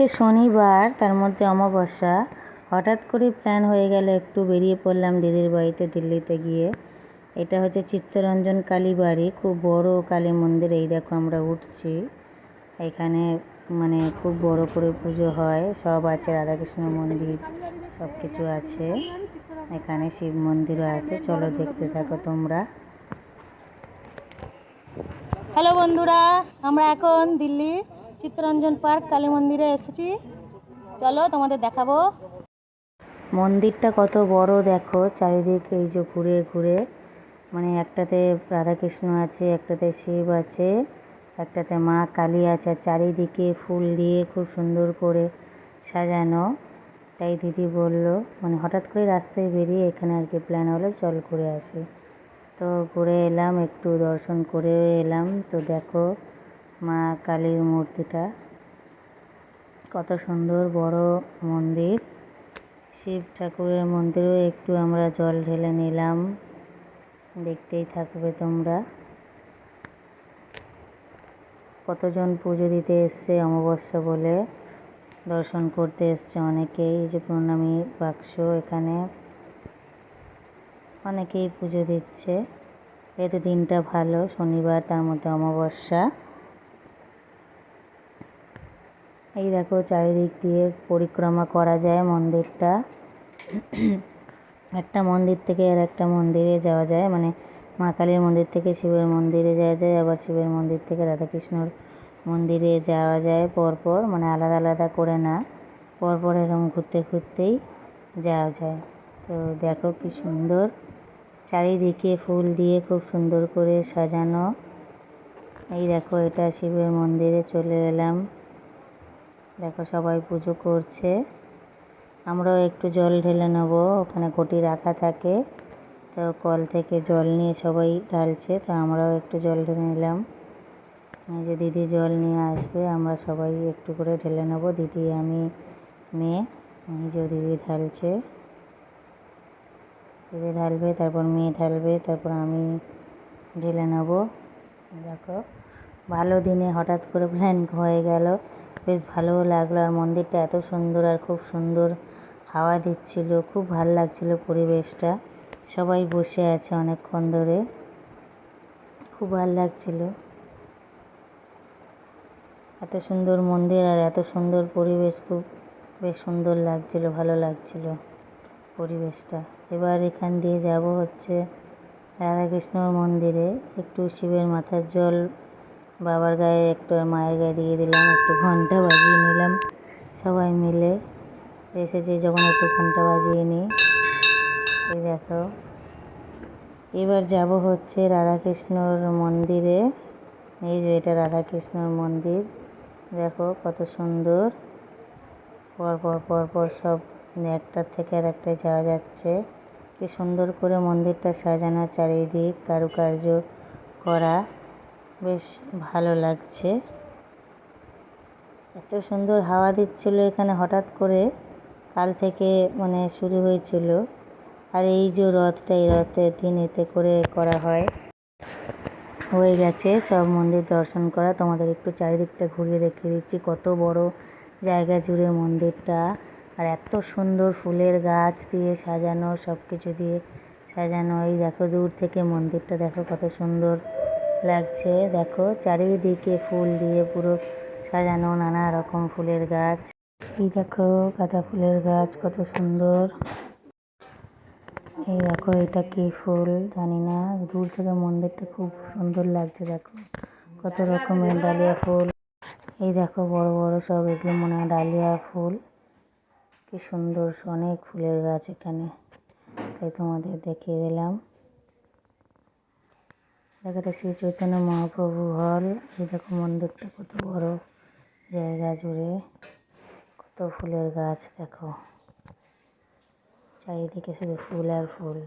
আজকে শনিবার, তার মধ্যে অমাবস্যা। হঠাৎ করে প্ল্যান হয়ে গেল, একটু বেরিয়ে পড়লাম দিদির বাড়িতে দিল্লিতে গিয়ে। এটা হচ্ছে চিত্তরঞ্জন কালী বাড়ি, খুব বড় কালী মন্দির। এই দেখো আমরা উঠছি। এখানে মানে খুব বড় করে পুজো হয়। সব আছে, রাধাকৃষ্ণ মন্দির সব কিছু আছে। এখানে শিব মন্দিরও আছে। চলো দেখতে থাকো তোমরা। হ্যালো বন্ধুরা, আমরা এখন দিল্লি। চিত্তরঞ্জন পার্ক, কালী মন্দিরে এসেছি। চলো তোমাদের দেখাবো। মন্দিরটা কত বড় দেখো, চারিদিক এই যে ঘুরে ঘুরে। মানে একটাতে রাধাকৃষ্ণ আছে, একটাতে শিব আছে, একটাতে মা কালী আছে চারিদিকে ফুল দিয়ে খুব সুন্দর করে সাজানো। তাই দিদি বলল মানে হঠাৎ করে রাস্তায় বেরিয়ে এখানে আর কি প্ল্যান হলো, চল ঘুরে আসি। তো ঘুরে এলাম, একটু দর্শন করে এলাম। তো দেখো মা কালীর মূর্তিটা। কত সুন্দর বড় মন্দির। শিব ঠাকুরের মন্দিরেও একটু আমরা জল ঢেলে নিলাম। দেখতেই থাকবে তোমরা। কতজন পুজো দিতে এসছে অমাবস্যা বলে। দর্শন করতে এসছে অনেকেই। যে প্রণামী বাক্স এখানে। অনেকেই পুজো দিচ্ছে। যেহেতু দিনটা ভালো। শনিবার, তার মধ্যে অমাবস্যা। এই দেখো চারিদিক দিয়ে পরিক্রমা করা যায় মন্দিরটা। একটা মন্দির থেকে আর একটা মন্দিরে যাওয়া যায়। মানে মা কালীর মন্দির থেকে শিবের মন্দিরে যাওয়া যায়, আবার শিবের মন্দির থেকে রাধাকৃষ্ণর মন্দিরে যাওয়া যায় পরপর। মানে আলাদা আলাদা করে না, পরপর এরকম ঘুরতে ঘুরতেই যাওয়া যায়। তো দেখো কি সুন্দর, চারিদিকে ফুল দিয়ে খুব সুন্দর করে সাজানো। এই দেখো এটা শিবের মন্দিরে চলে এলাম। দেখো সবাই পুজো করছে। আমরাও একটু জল ঢেলে নেব, ওখানে ঘটি রাখা থাকে। তো কল থেকে জল নিয়ে সবাই ঢালছে, তো আমরাও একটু জল ঢেলে নিলাম। যে দিদি জল নিয়ে আসবে, আমরা সবাই একটু করে ঢেলে নেব। দিদি, আমি, মেয়ে, এই যে দিদি ঢালছে। দিদি ঢালবে, তারপর মেয়ে ঢালবে, তারপর আমি ঢেলে নেব। দেখো, ভালো দিনে হঠাৎ করে প্ল্যান হয়ে গেল। বেশ ভালোও লাগল আর মন্দিরটা এত সুন্দর আর খুব সুন্দর হাওয়া দিচ্ছিল, খুব ভালো লাগছিল পরিবেশটা। সবাই বসে আছে অনেকক্ষণ ধরে। খুব ভালো লাগছিল। এত সুন্দর মন্দির আর এত সুন্দর পরিবেশ খুব বেশ সুন্দর লাগছিল, ভালো লাগছিল পরিবেশটা। এবার এখান দিয়ে যাব হচ্ছে রাধাকৃষ্ণর মন্দিরে, একটু শিবের মাথার জল বাবার গায়ে একটু মায়ের গায়ে দিয়ে দিলাম, একটু ঘণ্টা বাজিয়ে নিলাম। সবাই মিলে এসেছি যখন একটু ঘণ্টা বাজিয়ে নিই। এই দেখো। এবার যাব হচ্ছে রাধাকৃষ্ণর মন্দিরে। এই যে এটা রাধাকৃষ্ণর মন্দির। দেখো কত সুন্দর। পরপর পরপর সব একটার থেকে আর একটায় যাওয়া যাচ্ছে। কি সুন্দর করে মন্দিরটা সাজানো, চারিদিক কারুকার্য করা। বেশ ভালো লাগছে। এত সুন্দর হাওয়া দিচ্ছিল এখানে হঠাৎ করে। কাল থেকে মানে শুরু হয়েছিল। আর এই যে রথটা, এই রথের দিন এতে করে করা হয়। হয়ে গেছে, সব মন্দির দর্শন করা। তোমাদের একটু চারিদিকটা ঘুরিয়ে দেখিয়ে দিচ্ছি। কত বড় জায়গা জুড়ে মন্দিরটা। আর এত সুন্দর ফুলের গাছ দিয়ে সাজানো সব কিছু দিয়ে সাজানো। এই দেখো দূর থেকে মন্দিরটা, দেখো কত সুন্দর। লাগছে। দেখো, চারিদিকে ফুল দিয়ে পুরো সাজানো নানা রকম ফুলের গাছ। এই দেখো, গাঁদা ফুলের গাছ, কত সুন্দর। এই দেখো, এটা কি ফুল? জানি না। দূর থেকে মন্দিরটা খুব সুন্দর লাগছে, দেখো। কত রকমের ডালিয়া ফুল। এই দেখো, বড় বড় সব, এগুলো মনে হয় ডালিয়া ফুল। কি সুন্দর, অনেক ফুলের গাছ এখানে। তাই তোমাদের দেখিয়ে দিলাম। দেখাটা শ্রী চৈতন্য মহাপ্রভু হল। এই দেখো মন্দিরটা কত বড় জায়গা জুড়ে। কত ফুলের গাছ দেখো। চারিদিকে শুধু ফুল আর ফুল।